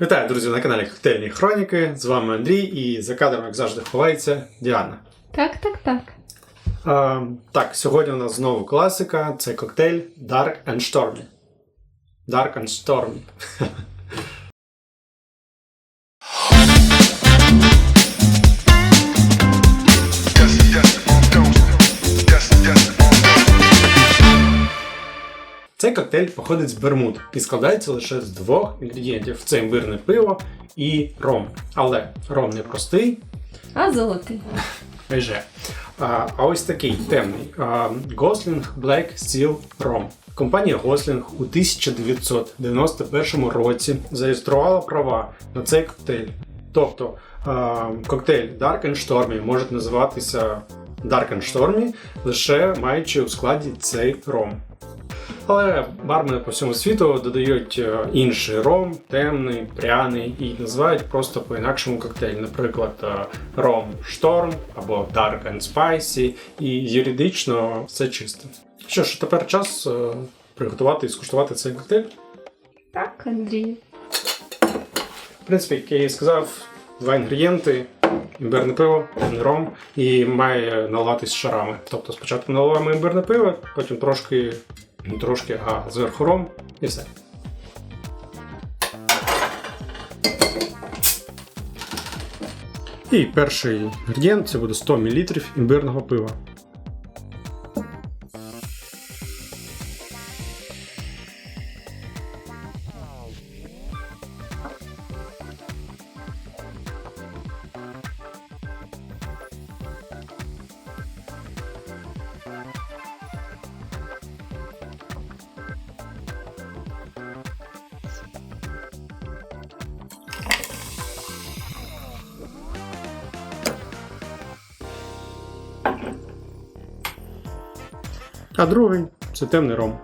Вітаю, друзі, на каналі Коктейльні Хроніки. З вами Андрій і за кадром, як завжди, ховається Діана. Так, так, так. А, так, сьогодні у нас знову класика. Це коктейль Dark and Stormy. Dark and Stormy. Цей коктейль походить з Бермуд і складається лише з двох інгредієнтів: це імбирне пиво і ром. Але ром не простий, А золотий. Майже. А, а ось такий темний. Gosling Black Steel Rom. Компанія Gosling у 1991 році зареєструвала права на цей коктейль. Тобто а, коктейль Dark and Stormy може називатися Dark and Stormy, лише маючи у складі цей ром. Але бармени по всьому світу додають е, інший ром, темний, пряний і називають просто по-інакшому коктейль. Наприклад, е, ром Шторм або Dark and Spicy, і юридично все чисто. Що ж, тепер час е, приготувати і скуштувати цей коктейль. Так, Андрій. В принципі, як я і сказав, два інгредієнти. Імбирне пиво, ром і має наливатись шарами. Тобто спочатку наливаємо імбирне пиво, потім трошки, трошки, а зверху ром і все. І перший інгредієнт це буде 100 мл імбирного пива. А другий це темний ром.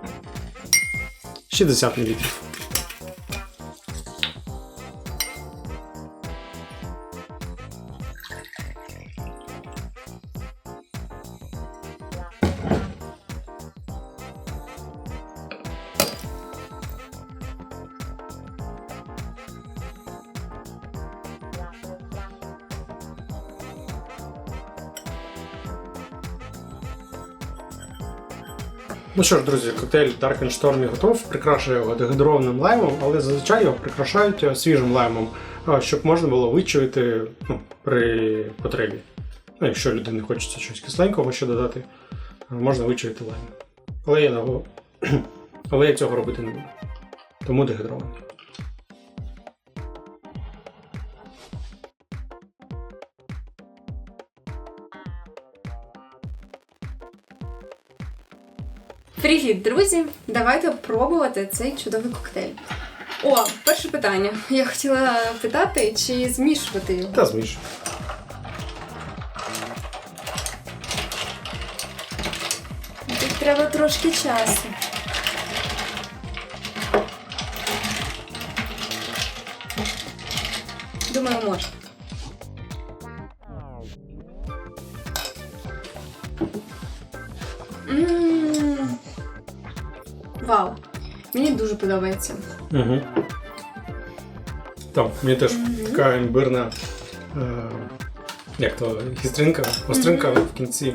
60 мл. Ну що ж, друзі, коктейль Dark and Stormy готов. Прикрашую його дегідрованим лаймом, але зазвичай його прикрашають е, свіжим лаймом, е, щоб можна було вичувати ну, при потребі. Ну, якщо людині хочеться щось кисленького ще додати, е, можна вичувати лайм. Але я, але я цього робити не буду. Тому дегідрований. Привіт, друзі! Давайте пробувати цей чудовий коктейль. О, перше питання. Я хотіла питати, чи змішувати його. Та зміш. Тут треба трошки часу. Думаю, можна. М. Вау! Мені дуже подобається. Угу. Там, мені теж така імбирна, е, як то, гістринка, остринка в кінці.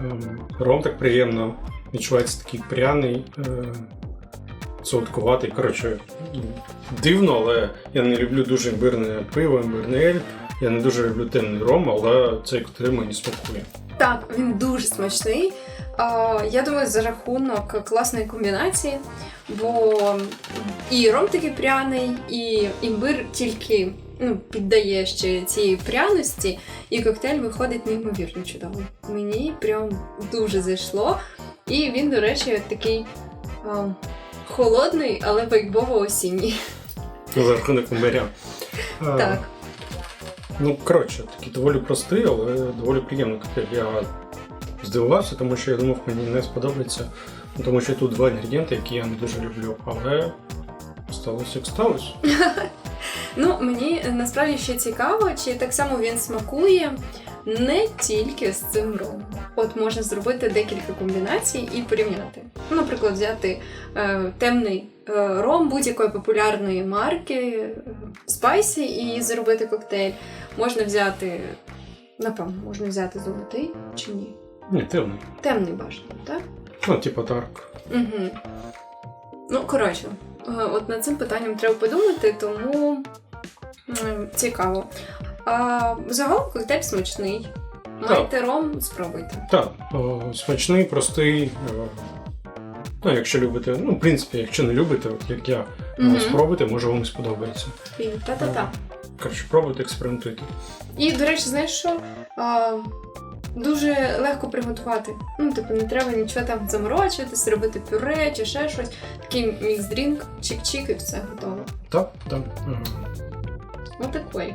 Ем, ром так приємно. Відчувається такий пряний, е, солодкуватий. Коротше, дивно, але я не люблю дуже імбирне пиво, імбирний ель. Я не дуже люблю темний ром, але цей коктейль мені смакує. Так, він дуже смачний. Я думаю, за рахунок класної комбінації, бо і ром такий пряний, і імбир тільки ну, піддає ще цієї пряності, і коктейль виходить неймовірно чудовий. Мені прям дуже зайшло. І він, до речі, такий а, холодний, але вайбово осінній. Ну, За рахунок імбиря. Так. Ну, коротше, такий доволі простий, але доволі приємний коктейль. Я здивувався, тому що я думав, мені не сподобається. Тому що тут два інгредієнти, які я не дуже люблю. Але сталося як сталося. Ну, мені насправді ще цікаво, чи так само він смакує не тільки з цим ромом. От можна зробити декілька комбінацій і порівняти. Наприклад, взяти е, темний е, ром будь-якої популярної марки е, Spicy і зробити коктейль. Можна взяти, напевно, можна взяти золотий чи ні? Ні, темний. Темний бажано, так? Ну, типу дарк. Угу. Ну, коротше, е, от над цим питанням треба подумати, тому цікаво. А, загалом коктейль смачний. Маєте ром, спробуйте. Так, смачний, простий. Ну, якщо любите, ну, в принципі, якщо не любите, от як я, Мгм. спробуйте, може вам сподобається. Та-та-та. Коротше, пробуйте, експериментуйте. І, до речі, знаєш що? Дуже легко приготувати. Ну, типу, не треба нічого там заморочуватись, робити пюре чи ще щось. Такий мікс-дрінк, чик-чик і все готово. Так, так. ага. Ну такий.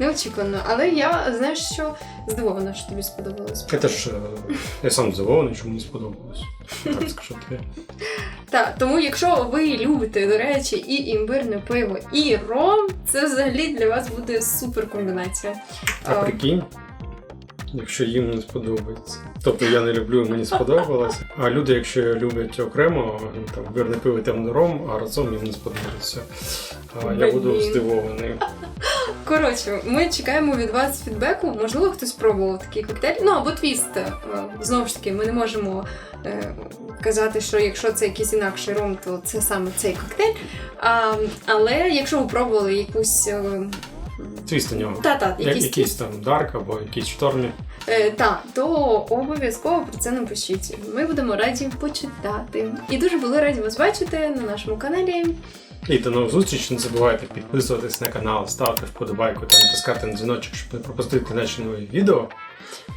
Неочікувано. Але я, знаєш що, здивована, що тобі сподобалось. Я теж е, я сам здивований, що мені сподобалось. Так скажу тобі. Так, тому якщо ви любите, до речі, і імбирне пиво, і ром, це взагалі для вас буде супер комбінація. А прикинь, якщо їм не сподобається. Тобто я не люблю, мені сподобалось. А люди, якщо люблять окремо, ну, там вірне пиво темний ром, а разом їм не сподобається. А, я буду здивований. Коротше, ми чекаємо від вас фідбеку. Можливо, хтось пробував такий коктейль. Ну або твіст. Е, Знову ж таки, ми не можемо е, казати, що якщо це якийсь інакший ром, то це саме цей коктейль. А, але якщо ви пробували якусь. е, Твіст у нього. Та-та, Я- якийсь якийсь там дарк або якийсь штормі. Е, та, то обов'язково про це напишіть. Ми будемо раді почитати. І дуже були раді вас бачити на нашому каналі. І до нових зустрічей. Не забувайте підписуватись на канал, ставити вподобайку та натискати на дзвіночок, щоб не пропустити наші нові відео.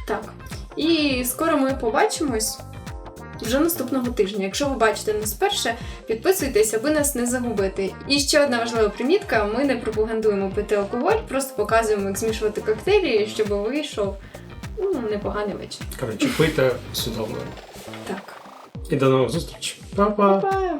Так. І скоро ми побачимось вже наступного тижня. Якщо ви бачите нас вперше, підписуйтесь, аби нас не загубити. І ще одна важлива примітка: ми не пропагандуємо пити алкоголь, просто показуємо, як змішувати коктейлі, щоб вийшов ну, непоганий вечір. Коротше, пийте усвідомлено. Так. І до нових зустрічей. Па-па! Па-па!